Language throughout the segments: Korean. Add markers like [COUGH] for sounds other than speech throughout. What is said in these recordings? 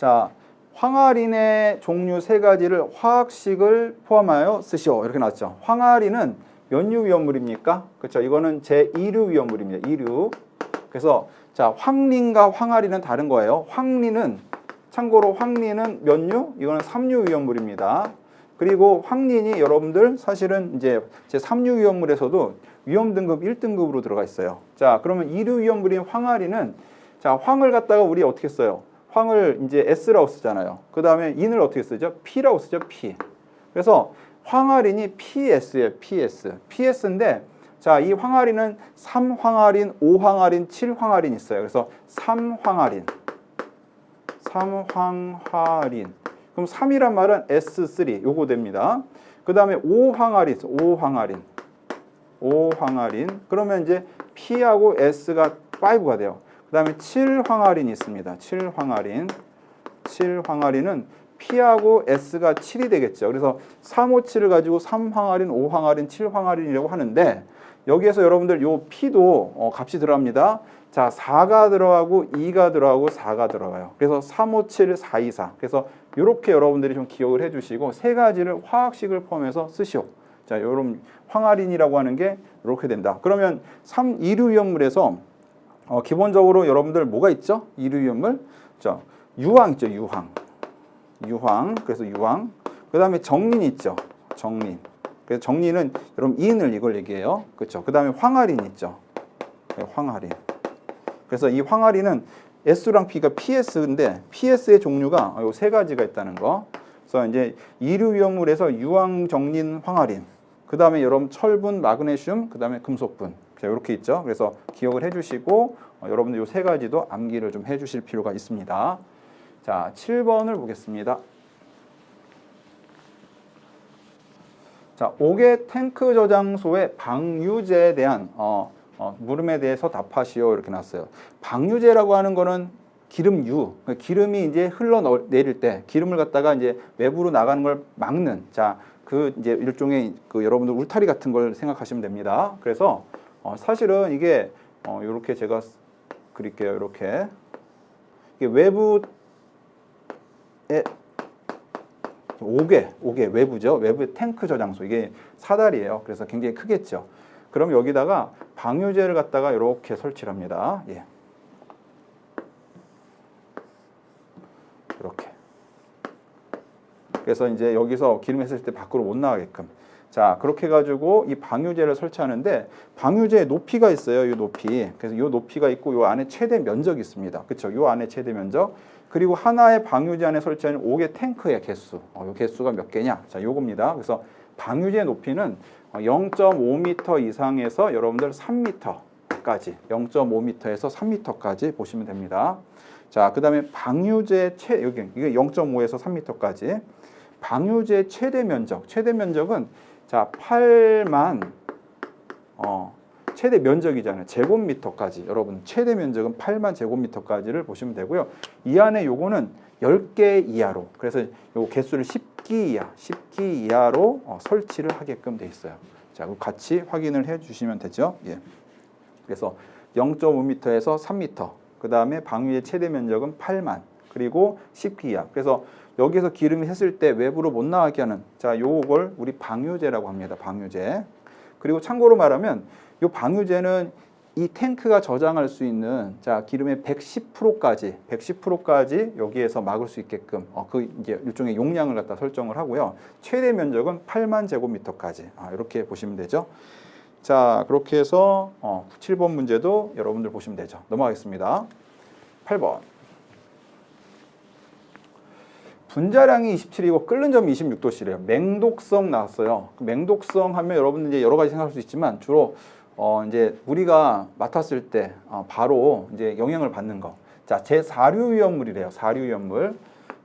자, 황아린의 종류 세 가지를 화학식을 포함하여 쓰시오. 이렇게 나왔죠. 황아린은 몇류 위험물입니까? 그렇죠. 이거는 제2류 위험물입니다. 2류. 그래서 자, 황린과 황아린은 다른 거예요. 황린은 참고로 황린은 몇 류? 이거는 3류 위험물입니다. 그리고 황린이 여러분들 사실은 이제 제 3류 위험물에서도 위험 등급 1등급으로 들어가 있어요. 자, 그러면 2류 위험물인 황아린은 자, 황을 갖다가 우리 어떻게 써요? 황을 이제 S라고 쓰잖아요. 그 다음에 인을 어떻게 쓰죠? P라고 쓰죠. P. 그래서 황아린이 PS예요. PS. PS인데 자, 이 황아린은 3황아린, 5황아린, 7황아린 있어요. 그래서 3황아린. 3황아린. 그럼 3이란 말은 S3 요거 됩니다. 그 다음에 5황아린, 5황아린. 5황아린. 그러면 이제 P하고 S가 5가 돼요. 그 다음에 7황아린이 있습니다. 7황아린. 7황아린은 P하고 S가 7이 되겠죠. 그래서 357을 가지고 3황아린, 5황아린, 7황아린이라고 하는데 여기에서 여러분들 요 P도 어, 값이 들어갑니다. 자, 4가 들어가고 2가 들어가고 4가 들어가요. 그래서 357, 424. 그래서 이렇게 여러분들이 좀 기억을 해 주시고 세 가지를 화학식을 포함해서 쓰시오. 자, 요런 황아린이라고 하는 게 이렇게 된다. 그러면 3, 2류 위험물에서 어, 기본적으로 여러분들 뭐가 있죠? 2류 위험물? 자, 유황 있죠, 유황. 유황. 그래서 유황. 그 다음에 정린 있죠. 정린. 그래서 정린은 여러분 인을 이걸 얘기해요. 그렇죠. 그 다음에 황아린 있죠. 네, 황아린. 그래서 이 황아린은 S랑 P가 PS인데 PS의 종류가 요 세 가지가 있다는 거. 그래서 이제 이류 위험물에서 유황, 정린, 황아린. 그 다음에 여러분 철분, 마그네슘, 그 다음에 금속분. 자, 이렇게 있죠. 그래서 기억을 해주시고 어, 여러분들 요세 가지도 암기를 좀 해주실 필요가 있습니다. 자, 7번을 보겠습니다. 자, 5개 탱크 저장소의 방유제에 대한 어, 어, 물음에 대해서 답하시오 이렇게 났어요. 방유제라고 하는 거는 기름유, 그 기름이 이제 흘러 내릴 때 기름을 갖다가 이제 외부로 나가는 걸 막는 자, 그 이제 일종의 그 여러분들 울타리 같은 걸 생각하시면 됩니다. 그래서 어, 사실은 이게 어, 이렇게 제가 그릴게요. 이렇게 이게 외부에 5개, 5개 외부죠. 외부 탱크 저장소. 이게 사다리예요. 그래서 굉장히 크겠죠. 그럼 여기다가 방유제를 갖다가 이렇게 설치를 합니다. 예. 이렇게. 그래서 이제 여기서 기름 했을 때 밖으로 못 나가게끔. 자, 그렇게 해가지고 이 방유제를 설치하는데 방유제의 높이가 있어요. 이 높이. 그래서 이 높이가 있고 이 안에 최대 면적이 있습니다. 그렇죠? 이 안에 최대 면적. 그리고 하나의 방유제 안에 설치하는 5개 탱크의 개수. 어, 이 개수가 몇 개냐? 자, 요겁니다. 그래서 방유제 높이는 0.5m 이상에서 여러분들 3m까지 0.5m에서 3m까지 보시면 됩니다. 자, 그 다음에 방유제 최 여기 이게 0.5에서 3m까지 방유제 최대 면적 최대 면적은 자 8만 어 최대 면적이잖아요. 제곱미터까지 여러분 최대 면적은 8만 제곱미터까지를 보시면 되고요. 이 안에 요거는 10개 이하로 그래서 요 개수를 10기 이하 10기 이하로 어, 설치를 하게끔 돼 있어요. 자, 그럼 같이 확인을 해 주시면 되죠. 예. 그래서 0.5m에서 3m 그 다음에 방위의 최대 면적은 8만 그리고 10기 이하 그래서 여기서 기름이 했을 때 외부로 못 나가게 하는 자 요걸 우리 방유제라고 합니다. 방유제. 그리고 참고로 말하면 요 방유제는 이 탱크가 저장할 수 있는 자 기름의 110%까지 110%까지 여기에서 막을 수 있게끔 어, 그 이제 일종의 용량을 갖다 설정을 하고요. 최대 면적은 8만 제곱미터까지 아, 이렇게 보시면 되죠. 자 그렇게 해서 어, 7번 문제도 여러분들 보시면 되죠. 넘어가겠습니다. 8번. 분자량이 27이고 끓는 점이 26도씨래요. 맹독성 나왔어요. 그 맹독성 하면 여러분들 이제 여러 가지 생각할 수 있지만 주로 어 이제 우리가 맡았을 때 어 바로 이제 영향을 받는 거. 자, 제 4류 위험물이래요. 4류 위험물.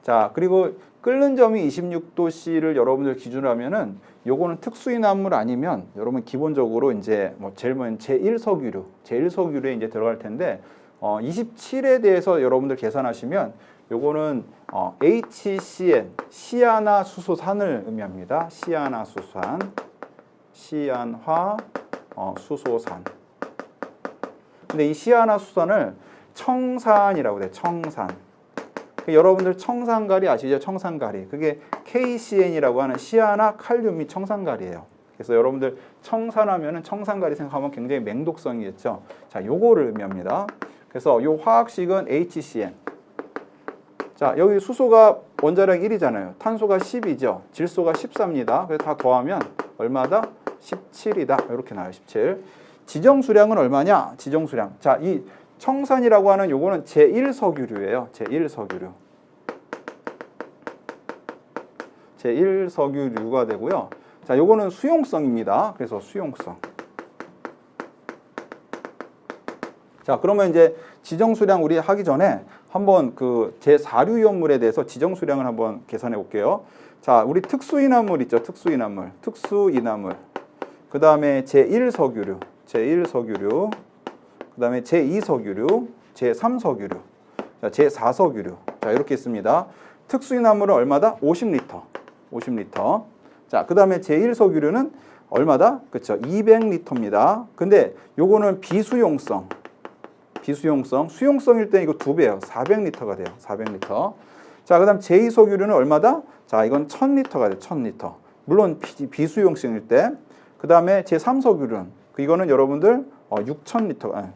자, 그리고 끓는 점이 26도씨를 여러분들 기준으로 하면은 요거는 특수인화물 아니면 여러분 기본적으로 이제 뭐 제일 먼저 제1석유류, 제1석유류에 이제 들어갈 텐데 어 27에 대해서 여러분들 계산하시면 요거는 어, HCN 시아나 수소산을 의미합니다. 시아나 수소산, 시안화 어, 수소산. 근데 이 시아나 수소산을 청산이라고 돼. 청산. 그 여러분들 청산가리 아시죠? 청산가리. 그게 KCN이라고 하는 시아나 칼륨이 청산가리예요. 그래서 여러분들 청산하면은 청산가리 생각하면 굉장히 맹독성이 있죠. 자, 요거를 의미합니다. 그래서 요 화학식은 HCN. 자, 여기 수소가 원자량 1이잖아요. 탄소가 10이죠. 질소가 14입니다. 그래서 다 더하면 얼마다? 17이다. 이렇게 나와요. 17. 지정 수량은 얼마냐? 지정 수량. 자, 이 청산이라고 하는 요거는 제1석유류예요. 제1석유류. 제1석유류가 되고요. 자, 요거는 수용성입니다. 그래서 수용성. 자, 그러면 이제 지정 수량 우리 하기 전에 한번 그 제4류 이온물에 대해서 지정 수량을 한번 계산해 볼게요. 자, 우리 특수 인화물 있죠. 특수 인화물. 특수 인화물. 그다음에 제1 석유류. 제1 석유류. 그다음에 제2 석유류, 제3 석유류. 자, 제4 석유류. 자, 이렇게 있습니다. 특수 인화물은 얼마다? 50리터. 50리터. 자, 그다음에 제1 석유류는 얼마다? 그렇죠. 200리터입니다. 근데 요거는 비수용성. 비수용성, 수용성일 때 이거 두 배예요. 400리터가 돼요. 400리터. 자, 그다음 제2석유류는 얼마다? 자, 이건 1000리터가 돼요. 1000리터. 물론 비, 비수용성일 때. 그다음에 제3석유류는 그 이거는 여러분들 어, 6000리터. 아,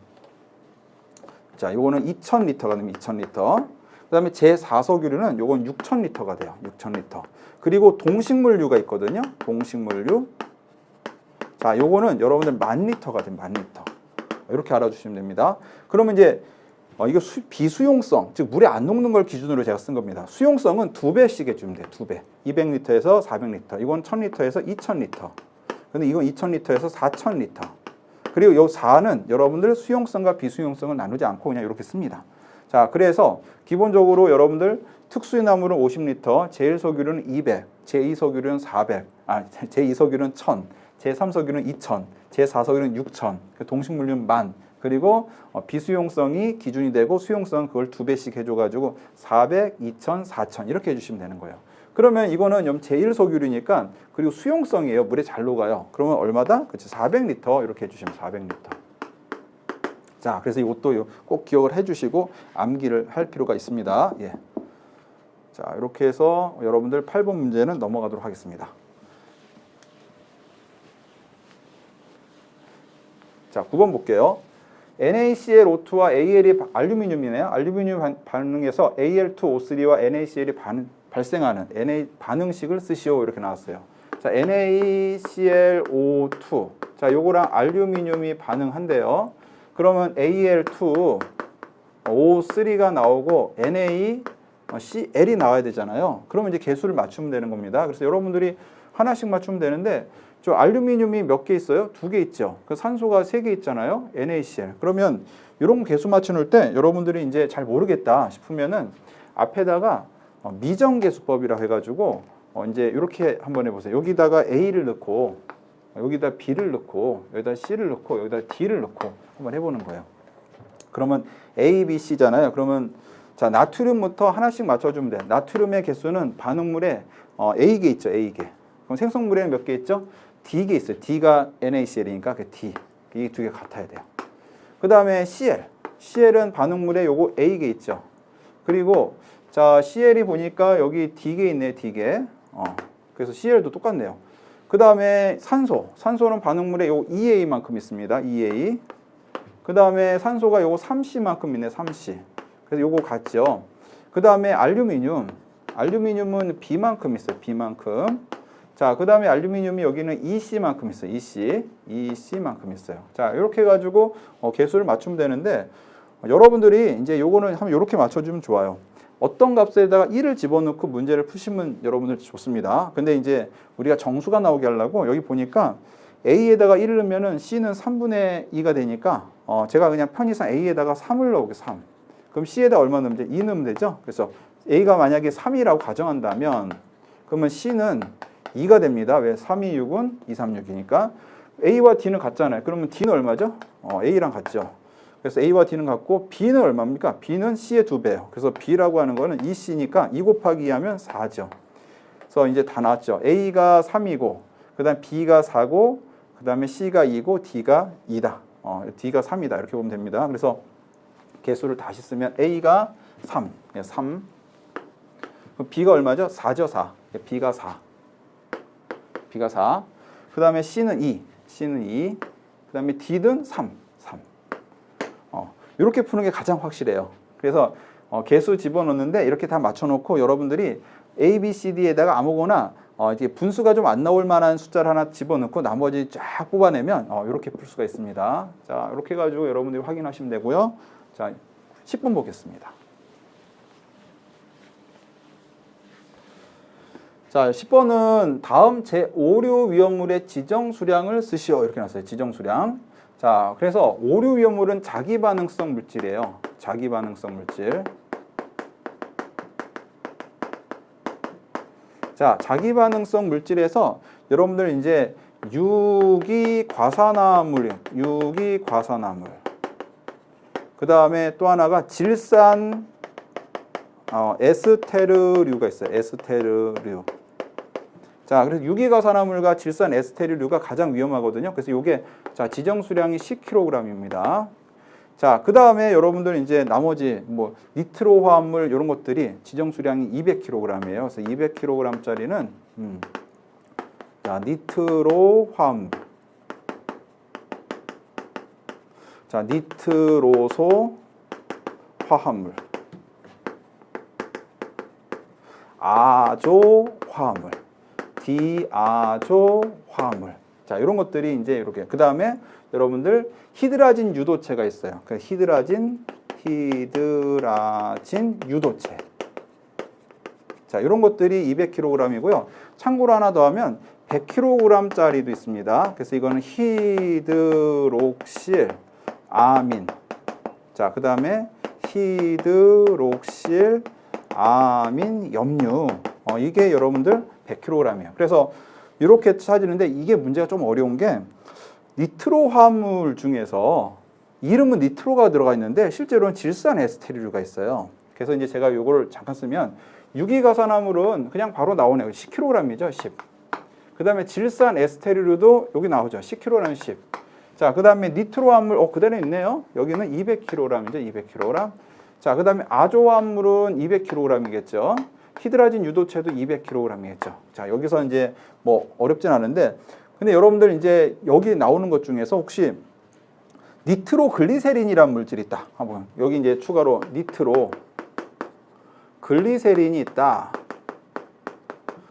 자, 요거는 2000리터가 되면 2000리터. 그다음에 제4석유류는 요건 6000리터가 돼요. 6000리터. 그리고 동식물류가 있거든요. 동식물류. 자, 요거는 여러분들 만 리터가 돼요. 만 리터. 이렇게 알아주시면 됩니다. 그러면 이제 어, 이거 수, 비수용성, 즉 물에 안 녹는 걸 기준으로 제가 쓴 겁니다. 수용성은 두 배씩 해주면 돼요. 두 배. 200리터에서 400리터. 이건 1000리터에서 2000리터. 근데 이건 2000리터에서 4000리터. 그리고 요 4는 여러분들 수용성과 비수용성을 나누지 않고 그냥 이렇게 씁니다. 자, 그래서 기본적으로 여러분들 특수인화물은 50리터, 제1석유류는 200, 제2석유류는 400, 아, [LAUGHS] 제2석유류는 1000, 제3석유류는 2000, 제4석유류는 6000, 그 동식물류는 만, 그리고 어, 비수용성이 기준이 되고 수용성 그걸 두 배씩 해줘가지고 400, 2000, 4000 이렇게 해주시면 되는 거예요. 그러면 이거는 좀 제1석유류니까 그리고 수용성이에요. 물에 잘 녹아요. 그러면 얼마다? 그렇죠. 400리터 이렇게 해주시면 400리터. 자, 그래서 이것도 꼭 기억을 해주시고 암기를 할 필요가 있습니다. 예. 자, 이렇게 해서 여러분들 8번 문제는 넘어가도록 하겠습니다. 자, 9번 볼게요. NaClO2와 AL이 알루미늄이네요. 알루미늄 반- 반응에서 Al2O3와 NaCl이 반, 발생하는 Na 반응식을 쓰시오 이렇게 나왔어요. 자, NaClO2. 자, 요거랑 알루미늄이 반응한대요. 그러면 Al2 O3가 나오고 Na CL이 나와야 되잖아요. 그러면 이제 개수를 맞추면 되는 겁니다. 그래서 여러분들이 하나씩 맞추면 되는데 저 알루미늄이 몇 개 있어요? 두 개 있죠. 그 산소가 세 개 있잖아요. NaCl. 그러면 이런 개수 맞추는 때 여러분들이 이제 잘 모르겠다 싶으면은 앞에다가 어, 미정계수법이라 해가지고 어, 이제 이렇게 한번 해보세요. 여기다가 A를 넣고 여기다 B를 넣고 여기다 C를 넣고 여기다 D를 넣고 한번 해보는 거예요. 그러면 A, B, C잖아요. 그러면 자 나트륨부터 하나씩 맞춰주면 돼. 나트륨의 개수는 반응물에 어, A 개 있죠. A 개. 그럼 생성물에는 몇 개 있죠? D 개 있어요. D가 NaCl이니까 그 D 이 두 개 같아야 돼요. 그 다음에 Cl. Cl은 반응물에 요거 A 개 있죠. 그리고 자 CL이 보니까 여기 D 개 있네. D 개. 어. 그래서 CL도 똑같네요. 그 다음에 산소. 산소는 반응물에 요 EA만큼 있습니다. EA. 그 다음에 산소가 요거 3C만큼 있네. 3C. 그래서 요거 같죠. 그 다음에 알루미늄. 알루미늄은 B만큼 있어요. B만큼. 자, 그 다음에 알루미늄이 여기는 EC만큼 있어요. EC. EC만큼 있어요. 자, 이렇게 해가지고 어, 개수를 맞추면 되는데 어, 여러분들이 이제 요거는 한번 이렇게 맞춰주면 좋아요. 어떤 값에다가 1을 집어넣고 문제를 푸시면 여러분들 좋습니다. 근데 이제 우리가 정수가 나오게 하려고 여기 보니까 A에다가 1을 넣으면은 C는 3분의 2가 되니까 어, 제가 그냥 편의상 A에다가 3을 넣을게요. 3. 그럼 C에다 얼마 넣으면 돼? 2 넣으면 되죠? 그래서 A가 만약에 3이라고 가정한다면 그러면 C는 2가 됩니다. 왜? 3, 2, 6은 2, 3, 6이니까. A와 D는 같잖아요. 그러면 D는 얼마죠? 어, A랑 같죠. 그래서 A와 D는 같고 B는 얼마입니까? B는 C의 두 배예요. 그래서 B라고 하는 거는 2C니까 2 곱하기 2 하면 4죠. 그래서 이제 다 나왔죠. A가 3이고 그 다음 B가 4고 그 다음에 C가 2고 D가 2다. 어, D가 3이다. 이렇게 보면 됩니다. 그래서 개수를 다시 쓰면 A가 3. 3. 그럼 B가 얼마죠? 4죠, 4. B가 4. B가 4. 그 다음에 C는 2. C는 2. 그 다음에 D는 3. 3. 어, 이렇게 푸는 게 가장 확실해요. 그래서 어, 개수 집어넣는데 이렇게 다 맞춰놓고 여러분들이 A, B, C, D에다가 아무거나 어, 이제 분수가 좀 안 나올 만한 숫자를 하나 집어넣고 나머지 쫙 뽑아내면 어, 이렇게 풀 수가 있습니다. 자, 이렇게 해가지고 여러분들이 확인하시면 되고요. 자, 10번 보겠습니다. 자, 10번은 다음 제5류 위험물의 지정 수량을 쓰시오. 이렇게 나왔어요. 지정 수량. 자, 그래서 오류 위험물은 자기 반응성 물질이에요. 자기 반응성 물질. 자, 자기 반응성 물질에서 여러분들 이제 유기 과산화물, 유기 과산화물. 그 다음에 또 하나가 질산 어, 에스테르류가 있어요. 에스테르류. 자, 그래서 유기가산화물과 질산 에스테르류가 가장 위험하거든요. 그래서 이게 자 지정 수량이 10kg입니다. 자, 그 다음에 여러분들 이제 나머지 뭐 니트로 화합물 이런 것들이 지정 수량이 200kg이에요. 그래서 200kg짜리는 음, 자 니트로 화합물. 자 니트로소 화합물. 아조 화합물. 디아조 화합물. 자, 이런 것들이 이제 이렇게. 그 다음에 여러분들 히드라진 유도체가 있어요. 그 히드라진, 히드라진 유도체. 자, 이런 것들이 200kg이고요. 참고로 하나 더 하면 100kg짜리도 있습니다. 그래서 이거는 히드록실 아민. 자, 그 다음에 히드록실 아민 염류. 어, 이게 여러분들 100kg이에요. 그래서 이렇게 찾으는데 이게 문제가 좀 어려운 게 니트로 화합물 중에서 이름은 니트로가 들어가 있는데 실제로는 질산 에스테르류가 있어요. 그래서 이제 제가 요거를 잠깐 쓰면 유기가산화물은 그냥 바로 나오네요. 10kg이죠, 10. 그 다음에 질산 에스테르류도 여기 나오죠. 10kg, 10. 자, 그 다음에 니트로 화합물, 어, 그대로 있네요. 여기는 200kg이죠, 200kg. 자, 그 다음에 아조 화합물은 200kg이겠죠. 히드라진 유도체도 200kg이겠죠. 자, 여기서 이제 뭐 어렵진 않은데, 근데 여러분들 이제 여기 나오는 것 중에서 혹시 니트로글리세린이라는 물질이 있다. 한번 여기 이제 추가로 니트로 글리세린이 있다.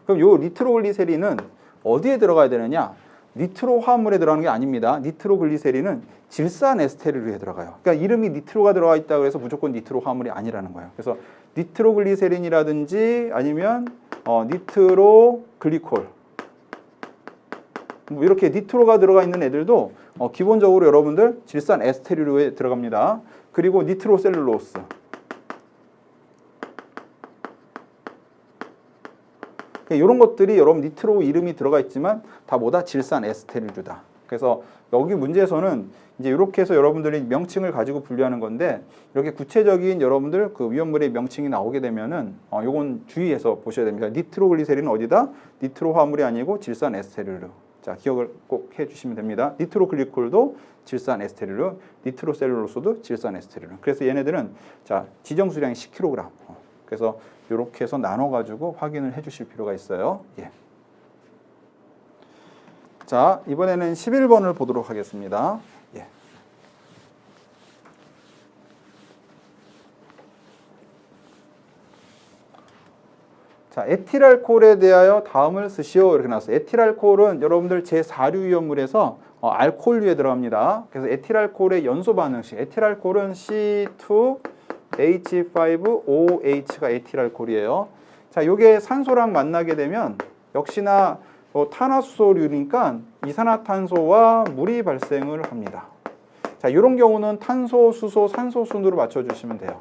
그럼 요 니트로글리세린은 어디에 들어가야 되느냐? 니트로 화합물에 들어가는 게 아닙니다. 니트로글리세린은 질산 에스테르류에 들어가요. 그러니까 이름이 니트로가 들어가 있다고 해서 무조건 니트로 화합물이 아니라는 거예요. 그래서 니트로글리세린이라든지 아니면 어, 니트로글리콜 뭐 이렇게 니트로가 들어가 있는 애들도 어, 기본적으로 여러분들 질산 에스테르류에 들어갑니다. 그리고 니트로셀룰로스 이런 것들이 여러분 니트로 이름이 들어가 있지만 다 뭐다 질산 에스테르류다. 그래서 여기 문제에서는 이제 이렇게 해서 여러분들이 명칭을 가지고 분류하는 건데 이렇게 구체적인 여러분들 그 위험물의 명칭이 나오게 되면은 어 요건 주의해서 보셔야 됩니다. 니트로글리세린은 어디다? 니트로 화물이 아니고 질산 에스테르류. 자, 기억을 꼭 해 주시면 됩니다. 니트로글리콜도 질산 에스테르류, 니트로셀룰로스도 질산 에스테르류. 그래서 얘네들은 자, 지정 수량이 10kg. 어, 그래서 이렇게 해서 나눠 가지고 확인을 해 주실 필요가 있어요. 예. 자, 이번에는 11번을 보도록 하겠습니다. 예. 자, 에틸알코올에 대하여 다음을 쓰시오 이렇게 나왔어요. 에틸알코올은 여러분들 제4류 위험물에서 어, 알코올류에 들어갑니다. 그래서 에틸알코올의 연소 반응식. 에틸알코올은 C2H5OH가 에틸알코올이에요. 자, 요게 산소랑 만나게 되면 역시나 어, 탄화수소류니까 이산화탄소와 물이 발생을 합니다. 자, 이런 경우는 탄소, 수소, 산소 순으로 맞춰주시면 돼요.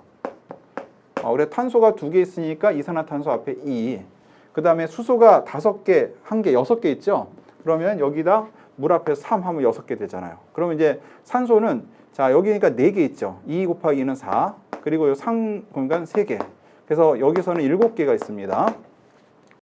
어, 그래 탄소가 두 개 있으니까 이산화탄소 앞에 2. 그 다음에 수소가 다섯 개, 한 개, 여섯 개 있죠. 그러면 여기다 물 앞에 3 하면 여섯 개 되잖아요. 그러면 이제 산소는 자 여기니까 네 개 있죠. 2 곱하기 2는 4. 그리고 상 공간 3개. 그래서 여기서는 7개가 있습니다.